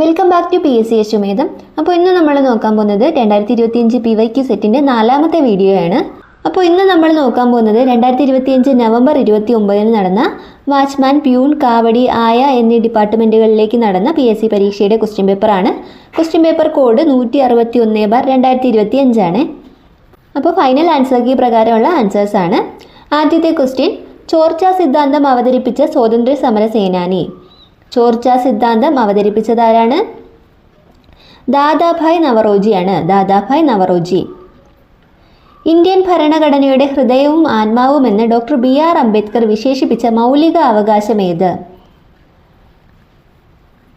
Welcome back to P S C Ashwamedham അപ്പോൾ ഇന്ന് നമ്മൾ നോക്കാൻ പോകുന്നത് രണ്ടായിരത്തി ഇരുപത്തിയഞ്ച് പി വൈ ക്യു സെറ്റിന്റെ നാലാമത്തെ വീഡിയോ ആണ്. അപ്പോൾ ഇന്ന് നമ്മൾ നോക്കാൻ പോകുന്നത് രണ്ടായിരത്തി ഇരുപത്തിയഞ്ച് നവംബർ ഇരുപത്തി ഒമ്പതിന് നടന്ന വാച്ച്മാൻ പ്യൂൺ കാവടി ആയ എന്നീ ഡിപ്പാർട്ട്മെന്റുകളിലേക്ക് നടന്ന പി എസ് സി പരീക്ഷയുടെ ക്വസ്റ്റ്യൻ പേപ്പറാണ് ക്വസ്റ്റ്യൻ പേപ്പർ കോഡ് നൂറ്റി അറുപത്തി ഒന്ന് ബാർ രണ്ടായിരത്തി ഇരുപത്തി അഞ്ചാണ് അപ്പോൾ ഫൈനൽ ആൻസർ കീ പ്രകാരമുള്ള ആൻസേഴ്സ് ആണ്. ആദ്യത്തെ ക്വസ്റ്റ്യൻ ചോർച്ചാ സിദ്ധാന്തം അവതരിപ്പിച്ച സ്വാതന്ത്ര്യ സമര സേനാനി. ചോർച്ച സിദ്ധാന്തം അവതരിപ്പിച്ചതാരാണ്? ദാദാഭായ് നവറോജിയാണ്. ദാദാഭായ് നവറോജി. ഇന്ത്യൻ ഭരണഘടനയുടെ ഹൃദയവും ആത്മാവും എന്ന് ഡോക്ടർ ബി ആർ അംബേദ്കർ വിശേഷിപ്പിച്ച മൗലിക അവകാശം ഏത്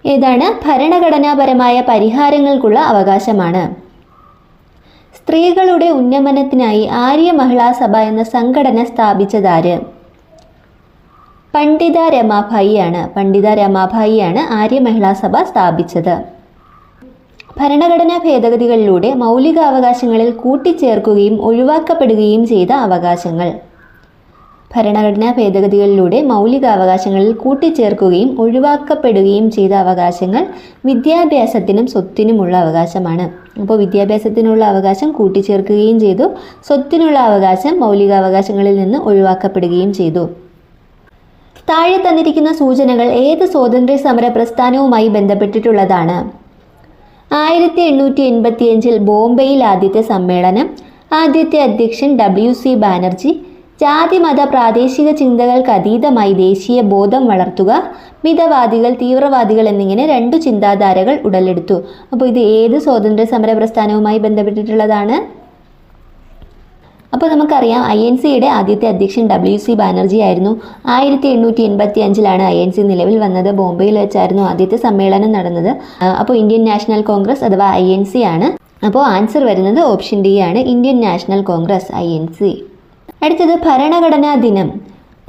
ഏതാണ്? ഭരണഘടനാപരമായ പരിഹാരങ്ങൾക്കുള്ള അവകാശമാണ്. സ്ത്രീകളുടെ ഉന്നമനത്തിനായി ആര്യ മഹിളാ സഭ എന്ന സംഘടന സ്ഥാപിച്ചതാര്? പണ്ഡിത രമാഭായിയാണ്. പണ്ഡിത രമാഭായിയാണ് ആര്യ മഹിളാ സഭ സ്ഥാപിച്ചത്. ഭരണഘടനാ ഭേദഗതികളിലൂടെ മൗലികാവകാശങ്ങളിൽ കൂട്ടിച്ചേർക്കുകയും ഒഴിവാക്കപ്പെടുകയും ചെയ്ത അവകാശങ്ങൾ. ഭരണഘടനാ ഭേദഗതികളിലൂടെ മൗലികാവകാശങ്ങളിൽ കൂട്ടിച്ചേർക്കുകയും ഒഴിവാക്കപ്പെടുകയും ചെയ്ത അവകാശങ്ങൾ വിദ്യാഭ്യാസത്തിനും സ്വത്തിനുമുള്ള അവകാശമാണ്. അപ്പോൾ വിദ്യാഭ്യാസത്തിനുള്ള അവകാശം കൂട്ടിച്ചേർക്കുകയും ചെയ്തു. സ്വത്തിനുള്ള അവകാശം മൗലികാവകാശങ്ങളിൽ നിന്ന് ഒഴിവാക്കപ്പെടുകയും ചെയ്തു. താഴെ തന്നിരിക്കുന്ന സൂചനകൾ ഏത് സ്വാതന്ത്ര്യ സമര പ്രസ്ഥാനവുമായി ബന്ധപ്പെട്ടിട്ടുള്ളതാണ്. ആയിരത്തി എണ്ണൂറ്റി എൺപത്തിയഞ്ചിൽ ബോംബെയിൽ ആദ്യത്തെ സമ്മേളനം ആദ്യത്തെ അധ്യക്ഷൻ ഡബ്ല്യു സി ബാനർജി ജാതിമത പ്രാദേശിക ചിന്തകൾക്ക് അതീതമായി ദേശീയ ബോധം വളർത്തുക മിതവാദികൾ തീവ്രവാദികൾ എന്നിങ്ങനെ രണ്ടു ചിന്താധാരകൾ ഉടലെടുത്തു. അപ്പോൾ ഇത് ഏത് സ്വാതന്ത്ര്യ സമര പ്രസ്ഥാനവുമായി ബന്ധപ്പെട്ടിട്ടുള്ളതാണ്? അപ്പോൾ നമുക്കറിയാം ഐ എൻ സിയുടെ ആദ്യത്തെ അധ്യക്ഷൻ ഡബ്ല്യു സി ബാനർജി ആയിരുന്നു. ആയിരത്തി എണ്ണൂറ്റി എൺപത്തി അഞ്ചിലാണ് ഐ എൻ സി നിലവിൽ വന്നത്. ബോംബെയിൽ വെച്ചായിരുന്നു ആദ്യത്തെ സമ്മേളനം നടന്നത്. അപ്പോൾ ഇന്ത്യൻ നാഷണൽ കോൺഗ്രസ് അഥവാ ഐ എൻ സി ആണ്. അപ്പോൾ ആൻസർ വരുന്നത് ഓപ്ഷൻ ഡി ആണ്. Indian National Congress I N C അടുത്തത് ഭരണഘടനാ ദിനം.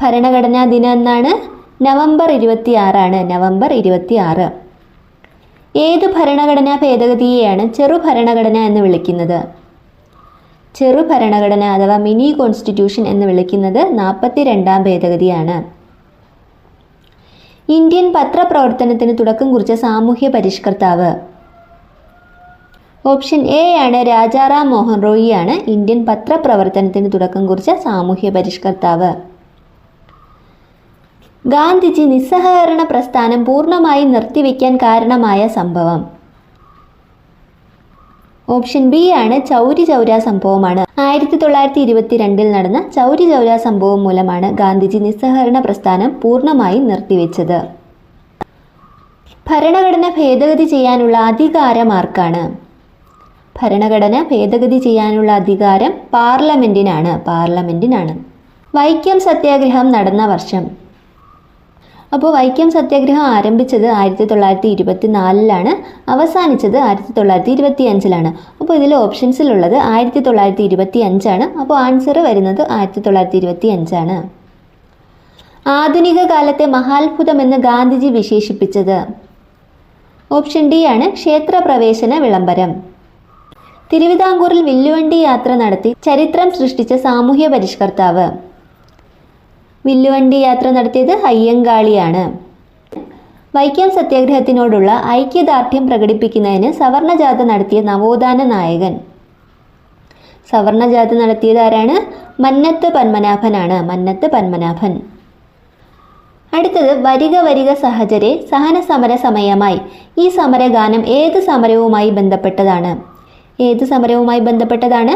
ഭരണഘടനാ ദിനം എന്നാണ് നവംബർ ഇരുപത്തി ആറാണ് നവംബർ ഇരുപത്തി ആറ് ഏത് ഭരണഘടനാ ഭേദഗതിയെയാണ് ചെറു ഭരണഘടന എന്ന് വിളിക്കുന്നത്? ചെറു ഭരണഘടന അഥവാ മിനി കോൺസ്റ്റിറ്റ്യൂഷൻ എന്ന് വിളിക്കുന്നത് നാൽപ്പത്തി രണ്ടാം ഭേദഗതിയാണ്. ഇന്ത്യൻ പത്രപ്രവർത്തനത്തിന് തുടക്കം കുറിച്ച സാമൂഹ്യ പരിഷ്കർത്താവ്. ഓപ്ഷൻ എ ആണ് രാജാറാം മോഹൻ റോയിയാണ് ഇന്ത്യൻ പത്രപ്രവർത്തനത്തിന് തുടക്കം കുറിച്ച സാമൂഹ്യ പരിഷ്കർത്താവ്. ഗാന്ധിജി നിസ്സഹകരണ പ്രസ്ഥാനം പൂർണമായി നിർത്തിവെക്കാൻ കാരണമായ സംഭവം. ഓപ്ഷൻ ബി ആണ് ചൗരി ചൗര സംഭവമാണ്. ആയിരത്തി തൊള്ളായിരത്തി ഇരുപത്തിരണ്ടിൽ നടന്ന ചൗരി ചൗര സംഭവം മൂലമാണ് ഗാന്ധിജി നിസ്സഹകരണ പ്രസ്ഥാനം പൂർണമായും നിർത്തിവെച്ചത്. ഭരണഘടന ഭേദഗതി ചെയ്യാനുള്ള അധികാരം ആർക്കാണ് ഭരണഘടന ഭേദഗതി ചെയ്യാനുള്ള അധികാരം പാർലമെന്റിനാണ്. പാർലമെന്റിനാണ്. വൈക്കം സത്യാഗ്രഹം നടന്ന വർഷം അപ്പോൾ വൈക്കം സത്യാഗ്രഹം ആരംഭിച്ചത് ആയിരത്തി തൊള്ളായിരത്തി ഇരുപത്തി നാലിലാണ് അവസാനിച്ചത് ആയിരത്തി തൊള്ളായിരത്തി ഇരുപത്തി അഞ്ചിലാണ് അപ്പോൾ ഇതിൽ ഓപ്ഷൻസിലുള്ളത് ആയിരത്തി തൊള്ളായിരത്തി ഇരുപത്തി അഞ്ചാണ് അപ്പോൾ ആൻസർ വരുന്നത് ആയിരത്തി തൊള്ളായിരത്തി ഇരുപത്തി അഞ്ചാണ് ആധുനിക കാലത്തെ മഹാത്ഭുതം എന്ന് ഗാന്ധിജി വിശേഷിപ്പിച്ചത്. ഓപ്ഷൻ ഡി ആണ് ക്ഷേത്രപ്രവേശന വിളംബരം. തിരുവിതാംകൂറിൽ വില്ലുവണ്ടി യാത്ര നടത്തി ചരിത്രം സൃഷ്ടിച്ച സാമൂഹ്യ പരിഷ്കർത്താവ്. വില്ലുവണ്ടി യാത്ര നടത്തിയത് അയ്യങ്കാളിയാണ്. വൈക്കം സത്യാഗ്രഹത്തിനോടുള്ള ഐക്യദാർഢ്യം പ്രകടിപ്പിക്കുന്നതിന് സവർണജാഥ നടത്തിയ നവോത്ഥാന നായകൻ. സവർണജാഥ നടത്തിയത് ആരാണ്? മന്നത്ത് പത്മനാഭനാണ്. മന്നത്ത് പത്മനാഭൻ. അടുത്തത് വരിക വരിക സഹചരെ സഹന സമര സമയമായി. ഈ സമരഗാനം ഏത് സമരവുമായി ബന്ധപ്പെട്ടതാണ്? ഏത് സമരവുമായി ബന്ധപ്പെട്ടതാണ്?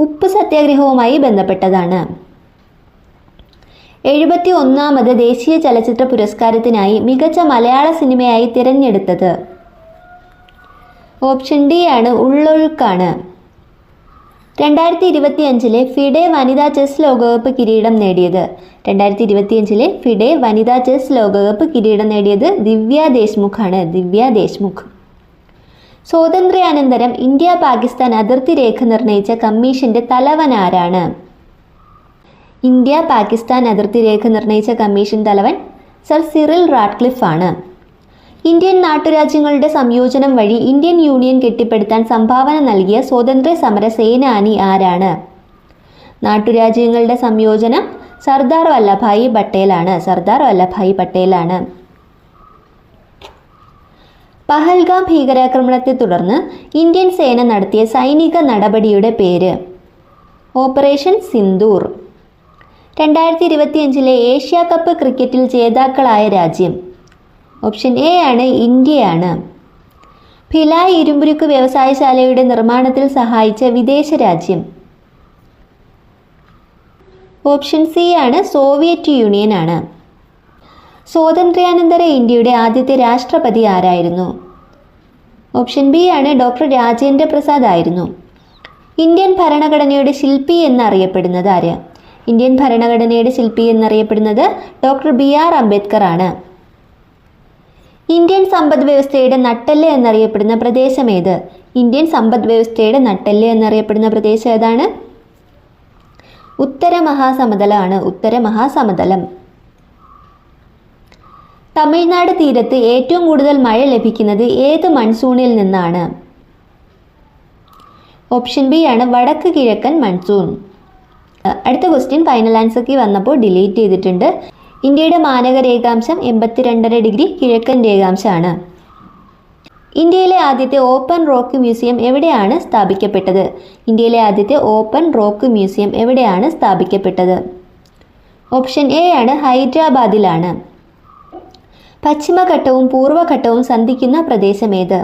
ഉപ്പ് സത്യാഗ്രഹവുമായി ബന്ധപ്പെട്ടതാണ്. എഴുപത്തി ഒന്നാമത് ദേശീയ ചലച്ചിത്ര പുരസ്കാരത്തിനായി മികച്ച മലയാള സിനിമയായി തിരഞ്ഞെടുത്തത്. ഓപ്ഷൻ ഡി ആണ് ഉള്ളൊഴുക്കാണ്. രണ്ടായിരത്തി ഇരുപത്തി അഞ്ചിലെ ഫിഡെ വനിതാ ചെസ് ലോകകപ്പ് കിരീടം നേടിയത്. രണ്ടായിരത്തി ഇരുപത്തി അഞ്ചിലെ ഫിഡെ വനിതാ ചെസ് ലോകകപ്പ് കിരീടം നേടിയത് ദിവ്യ ദേശ്മുഖ് ആണ് ദിവ്യ ദേശ്മുഖ്. സ്വാതന്ത്ര്യാനന്തരം ഇന്ത്യ പാകിസ്ഥാൻ അതിർത്തി രേഖ നിർണയിച്ച കമ്മീഷന്റെ തലവൻ ആരാണ് ഇന്ത്യ പാകിസ്ഥാൻ അതിർത്തി രേഖ നിർണയിച്ച കമ്മീഷൻ തലവൻ സർ സിറിൽ റാഡ്ക്ലിഫ് ആണ്. ഇന്ത്യൻ നാട്ടുരാജ്യങ്ങളുടെ സംയോജനം വഴി ഇന്ത്യൻ യൂണിയൻ കെട്ടിപ്പടുത്താൻ സംഭാവന നൽകിയ സ്വാതന്ത്ര്യ സമര സേനാനി ആരാണ്? നാട്ടുരാജ്യങ്ങളുടെ സംയോജനം സർദാർ വല്ലഭായി പട്ടേലാണ് സർദാർ വല്ലഭായി പട്ടേലാണ് പഹൽഗാം ഭീകരാക്രമണത്തെ തുടർന്ന് ഇന്ത്യൻ സേന നടത്തിയ സൈനിക നടപടിയുടെ പേര് ഓപ്പറേഷൻ സിന്ദൂർ. രണ്ടായിരത്തി ഇരുപത്തിയഞ്ചിലെ ഏഷ്യ കപ്പ് ക്രിക്കറ്റിൽ ജേതാക്കളായ രാജ്യം. ഓപ്ഷൻ എ ആണ് ഇന്ത്യയാണ്. ഭിലായ് ഇരുമ്പുരുക്ക് വ്യവസായശാലയുടെ നിർമ്മാണത്തിൽ സഹായിച്ച വിദേശ രാജ്യം. ഓപ്ഷൻ സി ആണ് സോവിയറ്റ് യൂണിയൻ ആണ്. സ്വാതന്ത്ര്യാനന്തര ഇന്ത്യയുടെ ആദ്യത്തെ രാഷ്ട്രപതി ആരായിരുന്നു? ഓപ്ഷൻ ബി ആണ് ഡോക്ടർ രാജേന്ദ്ര പ്രസാദ് ആയിരുന്നു. ഇന്ത്യൻ ഭരണഘടനയുടെ ശില്പി എന്നറിയപ്പെടുന്നത് ആര്? ഇന്ത്യൻ ഭരണഘടനയുടെ ശില്പി എന്നറിയപ്പെടുന്നത് ഡോക്ടർ ബി ആർ അംബേദ്കർ ആണ്. ഇന്ത്യൻ സമ്പദ് വ്യവസ്ഥയുടെ നട്ടെല്ല് എന്നറിയപ്പെടുന്ന പ്രദേശം ഏത്? ഇന്ത്യൻ സമ്പദ് വ്യവസ്ഥയുടെ നട്ടെല്ല് എന്നറിയപ്പെടുന്ന പ്രദേശം ഏതാണ്? ഉത്തര മഹാസമതലമാണ് ഉത്തര മഹാസമതലം. തമിഴ്നാട് തീരത്ത് ഏറ്റവും കൂടുതൽ മഴ ലഭിക്കുന്നത് ഏത് മൺസൂണിൽ നിന്നാണ്? ഓപ്ഷൻ ബി ആണ് വടക്ക് കിഴക്കൻ മൺസൂൺ. അടുത്ത ക്വസ്റ്റ്യൻ ഫൈനൽ ആൻസർക്ക് വന്നപ്പോൾ ഡിലീറ്റ് ചെയ്തിട്ടുണ്ട്. ഇന്ത്യയുടെ മാനക രേഖാംശം എൺപത്തിരണ്ടര ഡിഗ്രി കിഴക്കൻ രേഖാംശമാണ്. ഇന്ത്യയിലെ ആദ്യത്തെ ഓപ്പൺ റോക്ക് മ്യൂസിയം എവിടെയാണ് സ്ഥാപിക്കപ്പെട്ടത്? ഇന്ത്യയിലെ ആദ്യത്തെ ഓപ്പൺ റോക്ക് മ്യൂസിയം എവിടെയാണ് സ്ഥാപിക്കപ്പെട്ടത്? ഓപ്ഷൻ എ ആണ് ഹൈദരാബാദിലാണ്. പശ്ചിമഘട്ടവും പൂർവഘട്ടവും സന്ധിക്കുന്ന പ്രദേശം ഏത്?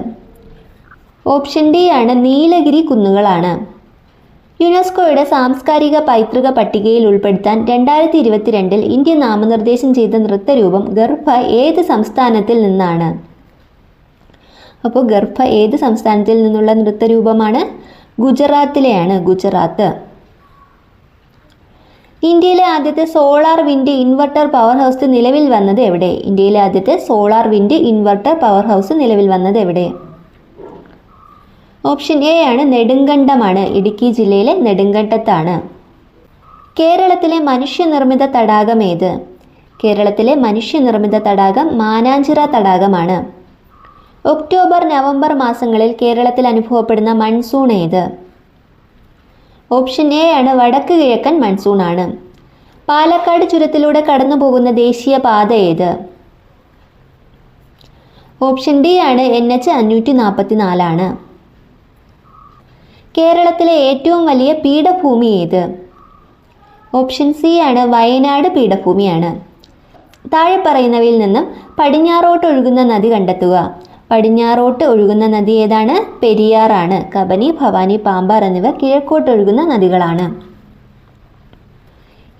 ഓപ്ഷൻ ഡി ആണ് നീലഗിരി കുന്നുകളാണ്. യുനെസ്കോയുടെ സാംസ്കാരിക പൈതൃക പട്ടികയിൽ ഉൾപ്പെടുത്താൻ രണ്ടായിരത്തി ഇരുപത്തിരണ്ടിൽ ഇന്ത്യ നാമനിർദ്ദേശം ചെയ്ത നൃത്തരൂപം ഗർഭ ഏത് സംസ്ഥാനത്തിൽ നിന്നാണ്? അപ്പോൾ ഗർഭ ഏത് സംസ്ഥാനത്തിൽ നിന്നുള്ള നൃത്തരൂപമാണ്? ഗുജറാത്തിലെയാണ് ഗുജറാത്ത്. ഇന്ത്യയിലെ ആദ്യത്തെ solar wind inverter power house നിലവിൽ വന്നത് എവിടെ? ഇന്ത്യയിലെ ആദ്യത്തെ solar wind inverter power house നിലവിൽ വന്നത് എവിടെ? ഓപ്ഷൻ എ ആണ് നെടുങ്കണ്ടമാണ്. ഇടുക്കി ജില്ലയിലെ നെടുങ്കണ്ടത്താണ്. കേരളത്തിലെ മനുഷ്യനിർമ്മിത തടാകം ഏത്? കേരളത്തിലെ മനുഷ്യനിർമ്മിത തടാകം മാനാഞ്ചിറ തടാകമാണ്. ഒക്ടോബർ നവംബർ മാസങ്ങളിൽ കേരളത്തിൽ അനുഭവപ്പെടുന്ന മൺസൂൺ ഏത്? ഓപ്ഷൻ എ ആണ് വടക്ക് കിഴക്കൻ മൺസൂൺ ആണ് പാലക്കാട് ചുരത്തിലൂടെ കടന്നു പോകുന്ന ദേശീയ പാത ഏത്? ഓപ്ഷൻ ഡി ആണ് എൻ എച്ച് അഞ്ഞൂറ്റി നാൽപ്പത്തി നാലാണ് കേരളത്തിലെ ഏറ്റവും വലിയ പീഠഭൂമി ഏത്? ഓപ്ഷൻ സി ആണ് വയനാട് പീഠഭൂമിയാണ്. താഴെ പറയുന്നവയിൽ നിന്നും പടിഞ്ഞാറോട്ട് ഒഴുകുന്ന നദി കണ്ടെത്തുക. പടിഞ്ഞാറോട്ട് ഒഴുകുന്ന നദി ഏതാണ്? പെരിയാറാണ്. കബനി ഭവാനി പാമ്പാർ എന്നിവ കിഴക്കോട്ട് ഒഴുകുന്ന നദികളാണ്.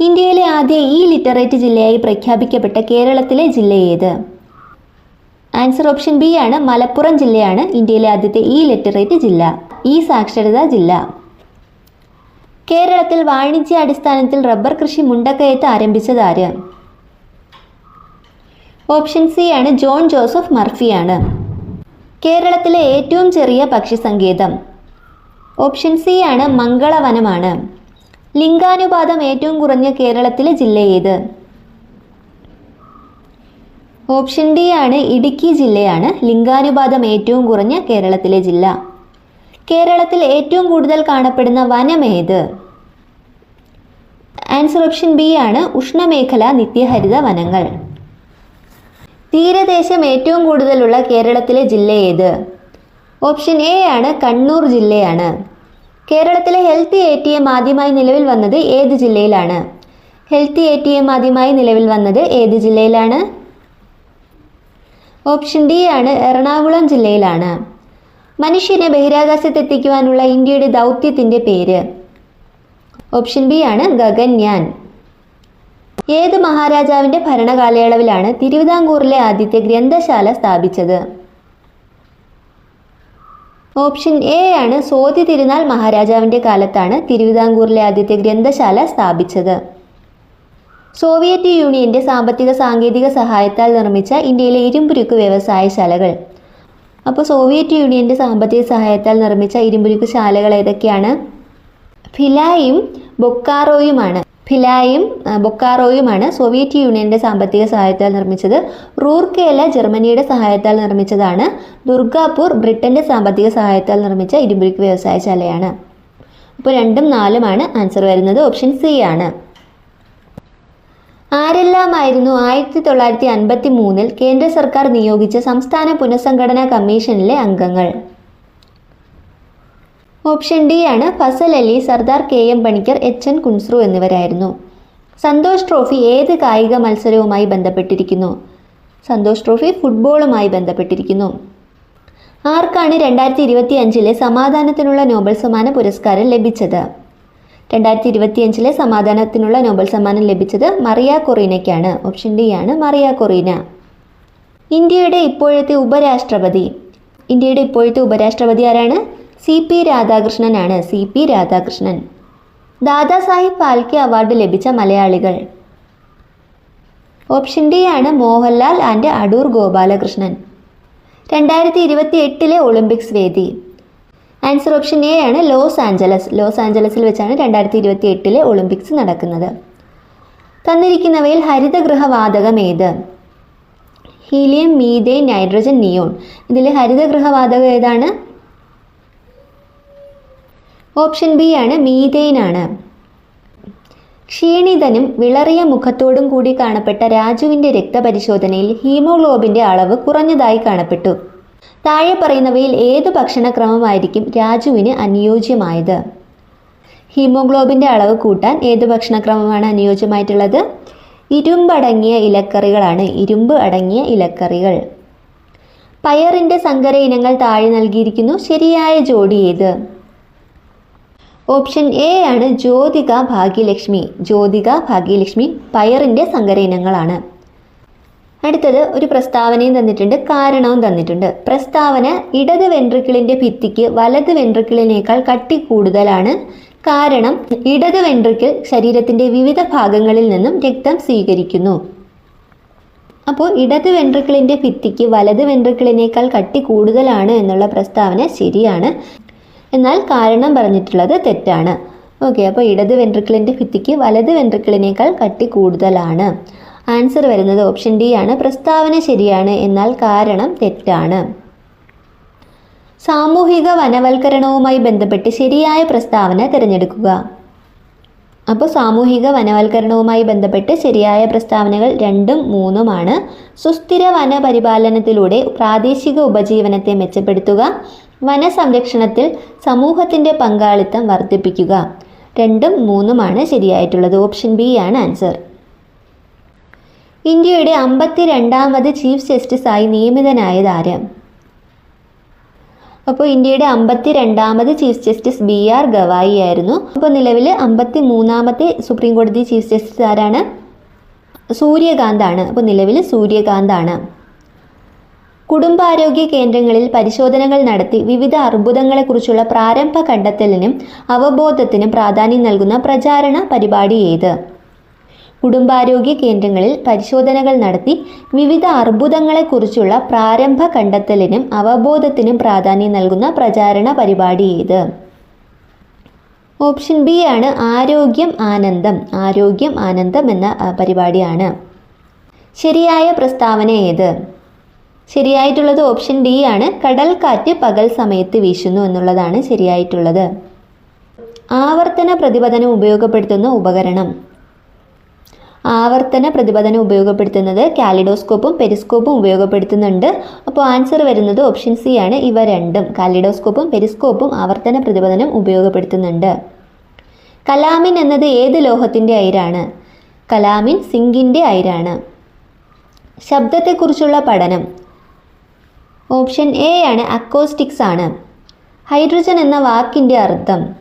ഇന്ത്യയിലെ ആദ്യ ഇ ലിറ്ററേറ്റ് ജില്ലയായി പ്രഖ്യാപിക്കപ്പെട്ട കേരളത്തിലെ ജില്ല ഏത്? ആൻസർ ഓപ്ഷൻ ബി ആണ് മലപ്പുറം ജില്ലയാണ് ഇന്ത്യയിലെ ആദ്യത്തെ ഇ ലിറ്ററേറ്റ് ജില്ല. ഇ സാക്ഷരതാ ജില്ല. കേരളത്തിൽ വാണിജ്യ അടിസ്ഥാനത്തിൽ റബ്ബർ കൃഷി മുണ്ടക്കയത്ത് ആരംഭിച്ചത് ആര്? ഓപ്ഷൻ സി ആണ് ജോൺ ജോസഫ് മർഫിയാണ്. കേരളത്തിലെ ഏറ്റവും ചെറിയ പക്ഷി സങ്കേതം. ഓപ്ഷൻ സി ആണ് മംഗളവനമാണ്. ലിംഗാനുപാതം ഏറ്റവും കുറഞ്ഞ കേരളത്തിലെ ജില്ല ഏത്? ഓപ്ഷൻ ഡി ആണ് ഇടുക്കി ജില്ലയാണ് ലിംഗാനുപാതം ഏറ്റവും കുറഞ്ഞ കേരളത്തിലെ ജില്ല. കേരളത്തിൽ ഏറ്റവും കൂടുതൽ കാണപ്പെടുന്ന വനം ഏത് ആൻസർ ഓപ്ഷൻ ബി ആണ് ഉഷ്ണമേഖല നിത്യഹരിത വനങ്ങൾ. തീരദേശം ഏറ്റവും കൂടുതലുള്ള കേരളത്തിലെ ജില്ല ഏത്? ഓപ്ഷൻ എ ആണ് കണ്ണൂർ ജില്ലയാണ്. കേരളത്തിലെ ഹെൽത്തി എ ടി എം ആദ്യമായി നിലവിൽ വന്നത് ഏത് ജില്ലയിലാണ്? ഹെൽത്തി എ ടി എം ആദ്യമായി നിലവിൽ വന്നത് ഏത് ജില്ലയിലാണ്? ഓപ്ഷൻ ഡി ആണ് എറണാകുളം ജില്ലയിലാണ്. മനുഷ്യനെ ബഹിരാകാശത്തെത്തിക്കുവാനുള്ള ഇന്ത്യയുടെ ദൗത്യത്തിന്റെ പേര്. ഓപ്ഷൻ ബി ആണ് ഗഗൻയാൻ. ഏത് മഹാരാജാവിന്റെ ഭരണകാലയളവിലാണ് തിരുവിതാംകൂറിലെ ആദ്യത്തെ ഗ്രന്ഥശാല സ്ഥാപിച്ചത്? ഓപ്ഷൻ എ ആണ് സോതി തിരുനാൾ മഹാരാജാവിന്റെ കാലത്താണ് തിരുവിതാംകൂറിലെ ആദ്യത്തെ ഗ്രന്ഥശാല സ്ഥാപിച്ചത്. സോവിയറ്റ് യൂണിയന്റെ സാമ്പത്തിക സാങ്കേതിക സഹായത്താൽ നിർമ്മിച്ച ഇന്ത്യയിലെ ഇരുമ്പുരുക്ക് വ്യവസായശാലകൾ. അപ്പോൾ സോവിയറ്റ് യൂണിയന്റെ സാമ്പത്തിക സഹായത്താൽ നിർമ്മിച്ച ഇരുമ്പുരുക്ക് ശാലകൾ ഏതൊക്കെയാണ്? ഭിലായും ബൊക്കാറോയുമാണ്. ഭിലായും ആ, ബൊക്കാറോയുമാണ് സോവിയറ്റ് യൂണിയന്റെ സാമ്പത്തിക സഹായത്താൽ നിർമ്മിച്ചത്. റൂർക്കേല ജർമ്മനിയുടെ സഹായത്താൽ നിർമ്മിച്ചതാണ്. ദുർഗാപൂർ ബ്രിട്ടന്റെ സാമ്പത്തിക സഹായത്താൽ നിർമ്മിച്ച ഇരുമ്പുരുക്ക് വ്യവസായശാലയാണ്. അപ്പോൾ രണ്ടും നാലുമാണ് ആൻസർ വരുന്നത്. ഓപ്ഷൻ സി ആണ്. ആരെല്ലാമായിരുന്നു ആയിരത്തി തൊള്ളായിരത്തി അൻപത്തി മൂന്നിൽ കേന്ദ്ര സർക്കാർ നിയോഗിച്ച സംസ്ഥാന പുനഃസംഘടനാ കമ്മീഷനിലെ അംഗങ്ങൾ. ഓപ്ഷൻ ഡി ആണ് Fazal Ali Sardar K M Panikkar H N Kunzru എന്നിവരായിരുന്നു. സന്തോഷ് ട്രോഫി ഏത് കായിക മത്സരവുമായി ബന്ധപ്പെട്ടിരിക്കുന്നു? സന്തോഷ് ട്രോഫി ഫുട്ബോളുമായി ബന്ധപ്പെട്ടിരിക്കുന്നു. ആർക്കാണ് രണ്ടായിരത്തി ഇരുപത്തി അഞ്ചിലെ സമാധാനത്തിനുള്ള നോബൽ സമ്മാന പുരസ്കാരം ലഭിച്ചത്? രണ്ടായിരത്തി ഇരുപത്തി അഞ്ചിലെ സമാധാനത്തിനുള്ള നോബൽ സമ്മാനം ലഭിച്ചത് മറിയ കൊറീനയ്ക്കാണ്. ഓപ്ഷൻ ഡി ആണ് മറിയ കൊറീന. ഇന്ത്യയുടെ ഇപ്പോഴത്തെ ഉപരാഷ്ട്രപതി. ഇന്ത്യയുടെ ഇപ്പോഴത്തെ ഉപരാഷ്ട്രപതി ആരാണ്? C P രാധാകൃഷ്ണനാണ് C P Radhakrishnan. Dadasaheb Phalke award ലഭിച്ച മലയാളികൾ. ഓപ്ഷൻ ഡി ആണ് മോഹൻലാൽ ആൻഡ് അടൂർ ഗോപാലകൃഷ്ണൻ. രണ്ടായിരത്തി ഇരുപത്തി എട്ടിലെ ഒളിമ്പിക്സ് വേദി. ആൻസർ ഓപ്ഷൻ എ ആണ് ലോസ് ആഞ്ചലസ്. ലോസ് ആഞ്ചലസിൽ വെച്ചാണ് രണ്ടായിരത്തി ഇരുപത്തി എട്ടിലെ ഒളിമ്പിക്സ് നടക്കുന്നത്. തന്നിരിക്കുന്നവയിൽ ഹരിതഗൃഹവാതകം ഏത്? Helium methane nitrogen neon. ഇതിൽ ഹരിതഗൃഹവാതകം ഏതാണ്? ഓപ്ഷൻ ബി ആണ് മീതേൻ ആണ്. ക്ഷീണിതനും വിളറിയ മുഖത്തോടും കൂടി കാണപ്പെട്ട രാജുവിന്റെ രക്തപരിശോധനയിൽ ഹീമോഗ്ലോബിന്റെ അളവ് കുറഞ്ഞതായി കാണപ്പെട്ടു. താഴെ പറയുന്നവയിൽ ഏത് ഭക്ഷണക്രമമായിരിക്കും രാജുവിന് അനുയോജ്യമായത്? ഹീമോഗ്ലോബിന്റെ അളവ് കൂട്ടാൻ ഏത് ഭക്ഷണക്രമമാണ് അനുയോജ്യമായിട്ടുള്ളത്? ഇരുമ്പടങ്ങിയ ഇലക്കറികളാണ് ഇരുമ്പ് അടങ്ങിയ ഇലക്കറികൾ. പയറിന്റെ സങ്കര ഇനങ്ങൾ താഴെ നൽകിയിരിക്കുന്നു. ശരിയായ ജോഡി ഏത്? ഓപ്ഷൻ എ ആണ് ജ്യോതിക ഭാഗ്യലക്ഷ്മി ജ്യോതിക ഭാഗ്യലക്ഷ്മി പയറിന്റെ സങ്കര ഇനങ്ങളാണ്. അടുത്തത് ഒരു പ്രസ്താവനയും തന്നിട്ടുണ്ട് കാരണവും തന്നിട്ടുണ്ട്. പ്രസ്താവന ഇടത് വെൻട്രിക്കിളിന്റെ ഭിത്തിക്ക് വലത് വെൻട്രിക്കിളിനേക്കാൾ കട്ടി കൂടുതലാണ് കാരണം ഇടത് വെൻട്രിക്കിൾ ശരീരത്തിന്റെ വിവിധ ഭാഗങ്ങളിൽ നിന്നും രക്തം സ്വീകരിക്കുന്നു. അപ്പോൾ ഇടത് വെൻട്രിക്കിളിന്റെ ഭിത്തിക്ക് വലത് വെൻട്രിക്കിളിനേക്കാൾ കട്ടി കൂടുതലാണ് എന്നുള്ള പ്രസ്താവന ശരിയാണ്. എന്നാൽ കാരണം പറഞ്ഞിട്ടുള്ളത് തെറ്റാണ്. ഓക്കെ അപ്പോൾ ഇടത് വെൻട്രിക്കിളിന്റെ ഭിത്തിക്ക് വലത് വെൻട്രിക്കിളിനേക്കാൾ കട്ടി കൂടുതലാണ് ആൻസർ വരുന്നത് ഓപ്ഷൻ ഡി ആണ്. പ്രസ്താവന ശരിയാണ്. എന്നാൽ കാരണം തെറ്റാണ്. സാമൂഹിക വനവൽക്കരണവുമായി ബന്ധപ്പെട്ട് ശരിയായ പ്രസ്താവന തിരഞ്ഞെടുക്കുക. അപ്പോൾ സാമൂഹിക വനവൽക്കരണവുമായി ബന്ധപ്പെട്ട് ശരിയായ പ്രസ്താവനകൾ രണ്ടും മൂന്നുമാണ് സുസ്ഥിര വനപരിപാലനത്തിലൂടെ പ്രാദേശിക ഉപജീവനത്തെ മെച്ചപ്പെടുത്തുക. വനസംരക്ഷണത്തിൽ സമൂഹത്തിന്റെ പങ്കാളിത്തം വർദ്ധിപ്പിക്കുക. രണ്ടും മൂന്നുമാണ് ശരിയായിട്ടുള്ളത്. ഓപ്ഷൻ ബി ആണ് ആൻസർ ഇന്ത്യയുടെ അമ്പത്തി രണ്ടാമത് ചീഫ് ജസ്റ്റിസായി നിയമിതനായത് ആര് അപ്പോൾ ഇന്ത്യയുടെ അമ്പത്തി രണ്ടാമത് chief justice B R Gavai ആയിരുന്നു. അപ്പോൾ നിലവിൽ അമ്പത്തി മൂന്നാമത്തെ സുപ്രീം കോടതി ചീഫ് ജസ്റ്റിസ് ആരാണ്? സൂര്യകാന്താണ്. അപ്പോൾ നിലവിൽ സൂര്യകാന്താണ്. കുടുംബാരോഗ്യ കേന്ദ്രങ്ങളിൽ പരിശോധനകൾ നടത്തി വിവിധ അർബുദങ്ങളെക്കുറിച്ചുള്ള പ്രാരംഭ കണ്ടെത്തലിനും അവബോധത്തിനും പ്രാധാന്യം നൽകുന്ന പ്രചാരണ പരിപാടി ഏത്? കുടുംബാരോഗ്യ കേന്ദ്രങ്ങളിൽ പരിശോധനകൾ നടത്തി വിവിധ അർബുദങ്ങളെക്കുറിച്ചുള്ള പ്രാരംഭ കണ്ടെത്തലിനും അവബോധത്തിനും പ്രാധാന്യം നൽകുന്ന പ്രചാരണ പരിപാടി ഏത് ഓപ്ഷൻ ബി ആണ് ആരോഗ്യം ആനന്ദം ആരോഗ്യം ആനന്ദം എന്ന പരിപാടിയാണ്. ശരിയായ പ്രസ്താവന ഏത്? ശരിയായിട്ടുള്ളത് ഓപ്ഷൻ ഡി ആണ് കടൽക്കാറ്റ് കാറ്റ് പകൽ സമയത്ത് വീശുന്നു എന്നുള്ളതാണ് ശരിയായിട്ടുള്ളത്. ആവർത്തന പ്രതിപദനം ഉപയോഗപ്പെടുത്തുന്ന ഉപകരണം. ആവർത്തന പ്രതിപദനം ഉപയോഗപ്പെടുത്തുന്നത് കാലിഡോസ്കോപ്പും പെരിസ്കോപ്പും ഉപയോഗപ്പെടുത്തുന്നുണ്ട്. അപ്പോൾ ആൻസർ വരുന്നത് ഓപ്ഷൻ സി ആണ്. ഇവ രണ്ടും കാലിഡോസ്കോപ്പും പെരിസ്കോപ്പും ആവർത്തന പ്രതിപദനം ഉപയോഗപ്പെടുത്തുന്നുണ്ട്. കലാമിൻ എന്നത് ഏത് ലോഹത്തിന്റെ അയിരാണ്? കലാമിൻ സിങ്കിന്റെ അയിരാണ്. ശബ്ദത്തെക്കുറിച്ചുള്ള പഠനം. ഓപ്ഷൻ എ ആണ്. അക്കോസ്റ്റിക്സ് ആണ്. ഹൈഡ്രജൻ എന്ന വാക്കിന്റെ അർത്ഥം.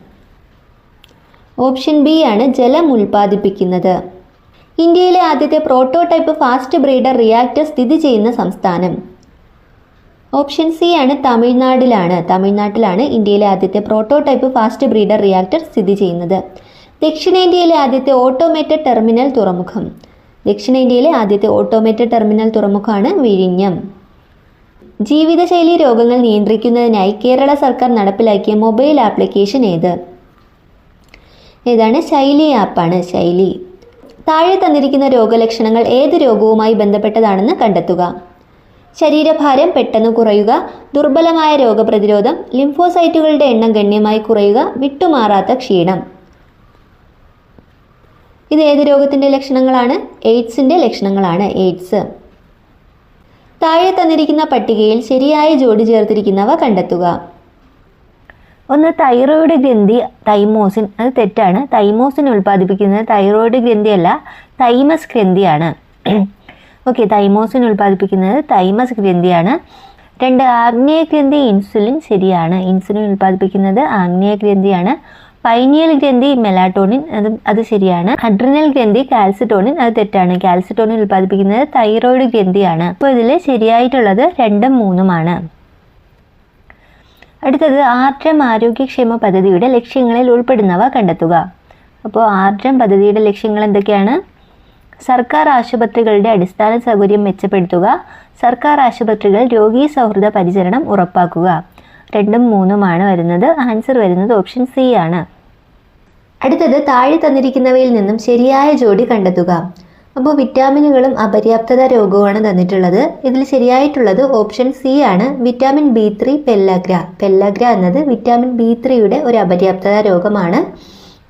ഓപ്ഷൻ ബി ആണ്. ജലം ഉൽപ്പാദിപ്പിക്കുന്നത്. ഇന്ത്യയിലെ ആദ്യത്തെ പ്രോട്ടോടൈപ്പ് ഫാസ്റ്റ് ബ്രീഡർ റിയാക്ടർ സ്ഥിതി ചെയ്യുന്ന സംസ്ഥാനം. ഓപ്ഷൻ സി ആണ് തമിഴ്നാടിലാണ്. തമിഴ്നാട്ടിലാണ് ഇന്ത്യയിലെ ആദ്യത്തെ പ്രോട്ടോടൈപ്പ് ഫാസ്റ്റ് ബ്രീഡർ റിയാക്ടർ സ്ഥിതി ചെയ്യുന്നത്. ദക്ഷിണേന്ത്യയിലെ ആദ്യത്തെ ഓട്ടോമേറ്റഡ് ടെർമിനൽ തുറമുഖം. ദക്ഷിണേന്ത്യയിലെ ആദ്യത്തെ ഓട്ടോമേറ്റഡ് ടെർമിനൽ തുറമുഖമാണ് വിഴിഞ്ഞം. ജീവിതശൈലി രോഗങ്ങൾ നിയന്ത്രിക്കുന്നതിനായി കേരള സർക്കാർ നടപ്പിലാക്കിയ മൊബൈൽ ആപ്ലിക്കേഷൻ ഏത്? ഏതാണ്? ശൈലി ആപ്പാണ്. ശൈലി. താഴെ തന്നിരിക്കുന്ന രോഗലക്ഷണങ്ങൾ ഏത് രോഗവുമായി ബന്ധപ്പെട്ടതാണെന്ന് കണ്ടെത്തുക. ശരീരഭാരം പെട്ടെന്ന് കുറയുക ദുർബലമായ രോഗപ്രതിരോധം ലിംഫോസൈറ്റുകളുടെ എണ്ണം ഗണ്യമായി കുറയുക വിട്ടുമാറാത്ത ക്ഷീണം. ഇത് ഏത് രോഗത്തിന്റെ ലക്ഷണങ്ങളാണ്? എയ്ഡ്സിന്റെ ലക്ഷണങ്ങളാണ് എയ്ഡ്സ്. താഴെ തന്നിരിക്കുന്ന പട്ടികയിൽ ശരിയായ ജോഡി ചേർത്തിരിക്കുന്നവ കണ്ടെത്തുക. ഒന്ന് തൈറോയിഡ് ഗ്രന്ഥി തൈമോസിൻ അത് തെറ്റാണ്. തൈമോസിൻ ഉൽപ്പാദിപ്പിക്കുന്നത് തൈറോയിഡ് ഗ്രന്ഥിയല്ല തൈമസ് ഗ്രന്ഥിയാണ്. ഓക്കെ തൈമോസിൻ ഉൽപ്പാദിപ്പിക്കുന്നത് തൈമസ് ഗ്രന്ഥിയാണ്. രണ്ട് ആഗ്നേയ ഗ്രന്ഥി ഇൻസുലിൻ ശരിയാണ്. ഇൻസുലിൻ ഉൽപ്പാദിപ്പിക്കുന്നത് ആഗ്നേയ ഗ്രന്ഥിയാണ്. പൈനിയൽ ഗ്രന്ഥി മെലാട്ടോണിൻ അത് അത് ശരിയാണ്. അഡ്രിനൽ ഗ്രന്ഥി കാൽസിറ്റോണിൻ അത് തെറ്റാണ്. കാൽസിറ്റോണിൻ ഉൽപ്പാദിപ്പിക്കുന്നത് തൈറോയിഡ് ഗ്രന്ഥിയാണ്. അപ്പോൾ ഇതിൽ ശരിയായിട്ടുള്ളത് രണ്ടും മൂന്നുമാണ്. അടുത്തത് ആർദ്രം ആരോഗ്യക്ഷേമ പദ്ധതിയുടെ ലക്ഷ്യങ്ങളിൽ ഉൾപ്പെടുന്നവ കണ്ടെത്തുക. അപ്പോൾ ആർദ്രം പദ്ധതിയുടെ ലക്ഷ്യങ്ങൾ എന്തൊക്കെയാണ്? സർക്കാർ ആശുപത്രികളുടെ അടിസ്ഥാന സൗകര്യം മെച്ചപ്പെടുത്തുക സർക്കാർ ആശുപത്രികൾ രോഗീ സൗഹൃദ പരിചരണം ഉറപ്പാക്കുക. രണ്ടും മൂന്നുമാണ് വരുന്നത്. ആൻസർ വരുന്നത് ഓപ്ഷൻ സി ആണ്. അടുത്തത് താഴെ തന്നിരിക്കുന്നവയിൽ നിന്നും ശരിയായ ജോഡി കണ്ടെത്തുക. അപ്പോൾ വിറ്റാമിനുകളും അപര്യാപ്തത രോഗവുമാണ് തന്നിട്ടുള്ളത്. ഇതിൽ ശരിയായിട്ടുള്ളത് ഓപ്ഷൻ സി ആണ്. Vitamin B three pellagra. Pellagra എന്നത് വിറ്റാമിൻ ബി ത്രീയുടെ ഒരു അപര്യാപ്തത രോഗമാണ്.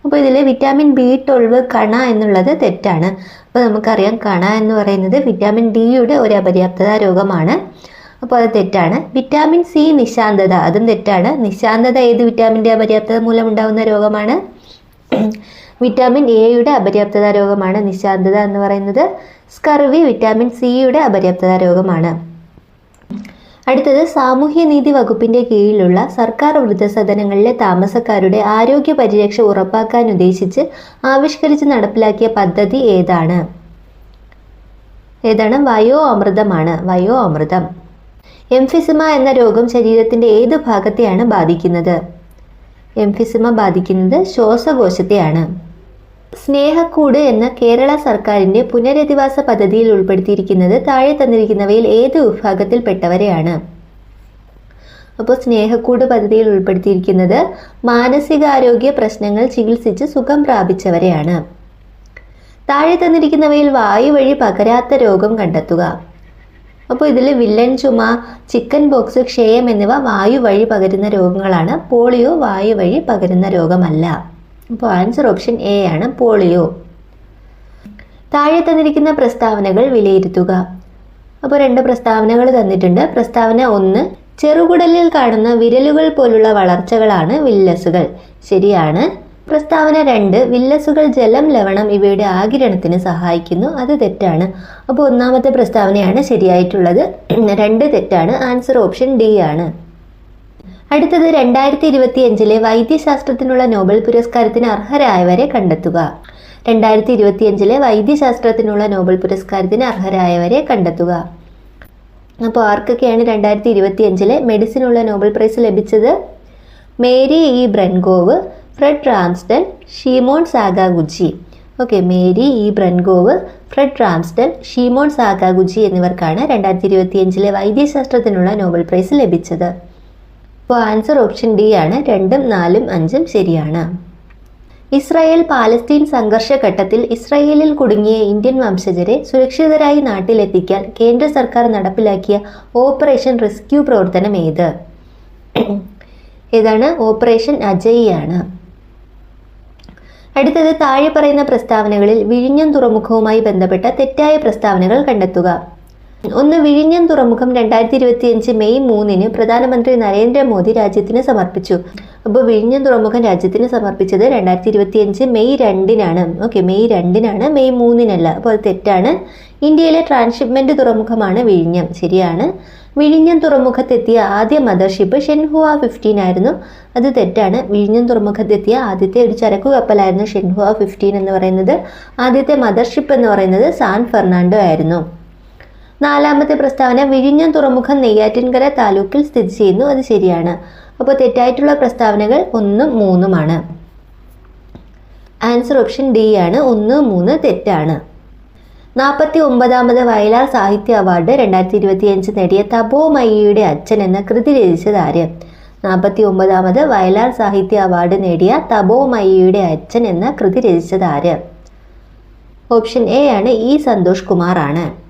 അപ്പോൾ ഇതിൽ വിറ്റാമിൻ ബി ട്വൽവ് കണ എന്നുള്ളത് തെറ്റാണ്. അപ്പോൾ നമുക്കറിയാം കണ എന്ന് പറയുന്നത് വിറ്റാമിൻ ഡിയുടെ ഒരു അപര്യാപ്തത രോഗമാണ്. അപ്പോൾ അത് തെറ്റാണ്. വിറ്റാമിൻ സി നിശാന്തത അതും തെറ്റാണ്. നിശാന്തത ഏത് വിറ്റാമിന്റെ അപര്യാപ്തത മൂലം ഉണ്ടാകുന്ന രോഗമാണ്? വിറ്റാമിൻ എയുടെ അപര്യാപ്തത രോഗമാണ് നിശാന്തത എന്ന് പറയുന്നത്. സ്കർവി വിറ്റാമിൻ സിയുടെ അപര്യാപ്തത രോഗമാണ്. അടുത്തത് സാമൂഹ്യനീതി വകുപ്പിന്റെ കീഴിലുള്ള സർക്കാർ വൃദ്ധസദനങ്ങളിലെ താമസക്കാരുടെ ആരോഗ്യ പരിരക്ഷ ഉറപ്പാക്കാൻ ഉദ്ദേശിച്ച് ആവിഷ്കരിച്ച് നടപ്പിലാക്കിയ പദ്ധതി ഏതാണ്? ഏതാണ്? വയോ അമൃതമാണ് വയോ അമൃതം എംഫിസിമ എന്ന രോഗം ശരീരത്തിന്റെ ഏത് ഭാഗത്തെയാണ് ബാധിക്കുന്നത്? എംഫിസിമ ബാധിക്കുന്നത് ശ്വാസകോശത്തെയാണ്. സ്നേഹക്കൂട് എന്ന കേരള സർക്കാരിന്റെ പുനരധിവാസ പദ്ധതിയിൽ ഉൾപ്പെടുത്തിയിരിക്കുന്നത് താഴെ തന്നിരിക്കുന്നവയിൽ ഏത് വിഭാഗത്തിൽപ്പെട്ടവരെയാണ്? അപ്പോൾ സ്നേഹക്കൂട് പദ്ധതിയിൽ ഉൾപ്പെടുത്തിയിരിക്കുന്നത് മാനസികാരോഗ്യ പ്രശ്നങ്ങൾ ചികിത്സിച്ച് സുഖം പ്രാപിച്ചവരെയാണ്. താഴെ തന്നിരിക്കുന്നവയിൽ വായു വഴി പകരാത്ത രോഗം കണ്ടെത്തുക. അപ്പോൾ ഇതിൽ വില്ലൻ ചുമ ചിക്കൻ ബോക്സ് ക്ഷയം എന്നിവ വായു വഴി പകരുന്ന രോഗങ്ങളാണ്. പോളിയോ വായു വഴി പകരുന്ന രോഗമല്ല. അപ്പോൾ ആൻസർ ഓപ്ഷൻ എ ആണ് പോളിയോ താഴെ തന്നിരിക്കുന്ന പ്രസ്താവനകൾ വിലയിരുത്തുക. അപ്പോൾ രണ്ട് പ്രസ്താവനകൾ തന്നിട്ടുണ്ട്. പ്രസ്താവന ഒന്ന് ചെറുകുടലിൽ കാണുന്ന വിരലുകൾ പോലുള്ള വളർച്ചകളാണ് വില്ലസുകൾ. ശരിയാണ്. പ്രസ്താവന രണ്ട് വില്ലസുകൾ ജലം ലവണം ഇവയുടെ ആകിരണത്തിന് സഹായിക്കുന്നു. അത് തെറ്റാണ്. അപ്പോൾ ഒന്നാമത്തെ പ്രസ്താവനയാണ് ശരിയായിട്ടുള്ളത്. രണ്ട് തെറ്റാണ്. ആൻസർ ഓപ്ഷൻ ഡി ആണ്. അടുത്തത് രണ്ടായിരത്തി ഇരുപത്തി അഞ്ചിലെ വൈദ്യശാസ്ത്രത്തിനുള്ള നോബൽ പുരസ്കാരത്തിന് അർഹരായവരെ കണ്ടെത്തുക. രണ്ടായിരത്തി ഇരുപത്തി അഞ്ചിലെ വൈദ്യശാസ്ത്രത്തിനുള്ള നോബൽ പുരസ്കാരത്തിന് അർഹരായവരെ കണ്ടെത്തുക. അപ്പോൾ ആർക്കൊക്കെയാണ് രണ്ടായിരത്തി ഇരുപത്തി അഞ്ചിലെ മെഡിസിനുള്ള നോബൽ പ്രൈസ് ലഭിച്ചത്? Mary E Brunkow Fred Ramsdell Shimon Sakaguchi. Okay Mary E Brunkow Fred Ramsdell Shimon Sakaguchi എന്നിവർക്കാണ് രണ്ടായിരത്തി ഇരുപത്തി അഞ്ചിലെ വൈദ്യശാസ്ത്രത്തിനുള്ള നോബൽ പ്രൈസ് ലഭിച്ചത്. അപ്പോൾ ആൻസർ ഓപ്ഷൻ ഡി ആണ്. രണ്ടും നാലും അഞ്ചും ശരിയാണ്. ഇസ്രായേൽ പാലസ്തീൻ സംഘർഷഘട്ടത്തിൽ ഇസ്രായേലിൽ കുടുങ്ങിയ ഇന്ത്യൻ വംശജരെ സുരക്ഷിതരായി നാട്ടിലെത്തിക്കാൻ കേന്ദ്ര സർക്കാർ നടപ്പിലാക്കിയ ഓപ്പറേഷൻ റെസ്ക്യൂ പ്രവർത്തനം ഏത്? ഏതാണ് ഓപ്പറേഷൻ അജയ് ആണ്. അടുത്തത് താഴെ പറയുന്ന പ്രസ്താവനകളിൽ വിഴിഞ്ഞം തുറമുഖവുമായി ബന്ധപ്പെട്ട തെറ്റായ പ്രസ്താവനകൾ കണ്ടെത്തുക. ഒന്ന് വിഴിഞ്ഞം തുറമുഖം രണ്ടായിരത്തി ഇരുപത്തി അഞ്ച് മെയ് മൂന്നിന് പ്രധാനമന്ത്രി നരേന്ദ്രമോദി രാജ്യത്തിന് സമർപ്പിച്ചു. അപ്പോൾ വിഴിഞ്ഞം തുറമുഖം രാജ്യത്തിന് സമർപ്പിച്ചത് രണ്ടായിരത്തി ഇരുപത്തി അഞ്ച് മെയ് രണ്ടിനാണ്. ഓക്കെ മെയ് രണ്ടിനാണ് മെയ് മൂന്നിനല്ല. അപ്പോൾ അത് തെറ്റാണ്. ഇന്ത്യയിലെ ട്രാൻസ്ഷിപ്മെന്റ് തുറമുഖമാണ് വിഴിഞ്ഞം. ശരിയാണ്. വിഴിഞ്ഞം തുറമുഖത്തെത്തിയ ആദ്യ മദർഷിപ്പ് ഷെൻഹുവ ഫിഫ്റ്റീൻ ആയിരുന്നു. അത് തെറ്റാണ്. വിഴിഞ്ഞം തുറമുഖത്തെത്തിയ ആദ്യത്തെ ഒരു ചരക്കു കപ്പലായിരുന്നു ഷെൻഹുവ ഫിഫ്റ്റീൻ എന്ന് പറയുന്നത്. ആദ്യത്തെ മദർഷിപ്പ് എന്ന് പറയുന്നത് സാൻ ഫെർണാണ്ടോ ആയിരുന്നു. നാലാമത്തെ പ്രസ്താവന വിഴിഞ്ഞം തുറമുഖം നെയ്യാറ്റിൻകര താലൂക്കിൽ സ്ഥിതി ചെയ്യുന്നു. അത് ശരിയാണ്. അപ്പോൾ തെറ്റായിട്ടുള്ള പ്രസ്താവനകൾ ഒന്നും മൂന്നുമാണ്. ആൻസർ ഓപ്ഷൻ ഡി ആണ്. ഒന്ന് മൂന്ന് തെറ്റാണ്. നാൽപ്പത്തി ഒമ്പതാമത് വയലാർ സാഹിത്യ അവാർഡ് രണ്ടായിരത്തി ഇരുപത്തി അഞ്ച് നേടിയ തപോമയ്യയുടെ അച്ഛൻ എന്ന കൃതി രചിച്ചത് ആര്? നാൽപ്പത്തി ഒമ്പതാമത് വയലാർ സാഹിത്യ അവാർഡ് നേടിയ തപോമയ്യയുടെ അച്ഛൻ എന്ന കൃതി രചിച്ചത് ആര്? ഓപ്ഷൻ എ ആണ്. ഇ സന്തോഷ് കുമാറാണ്. ആണ്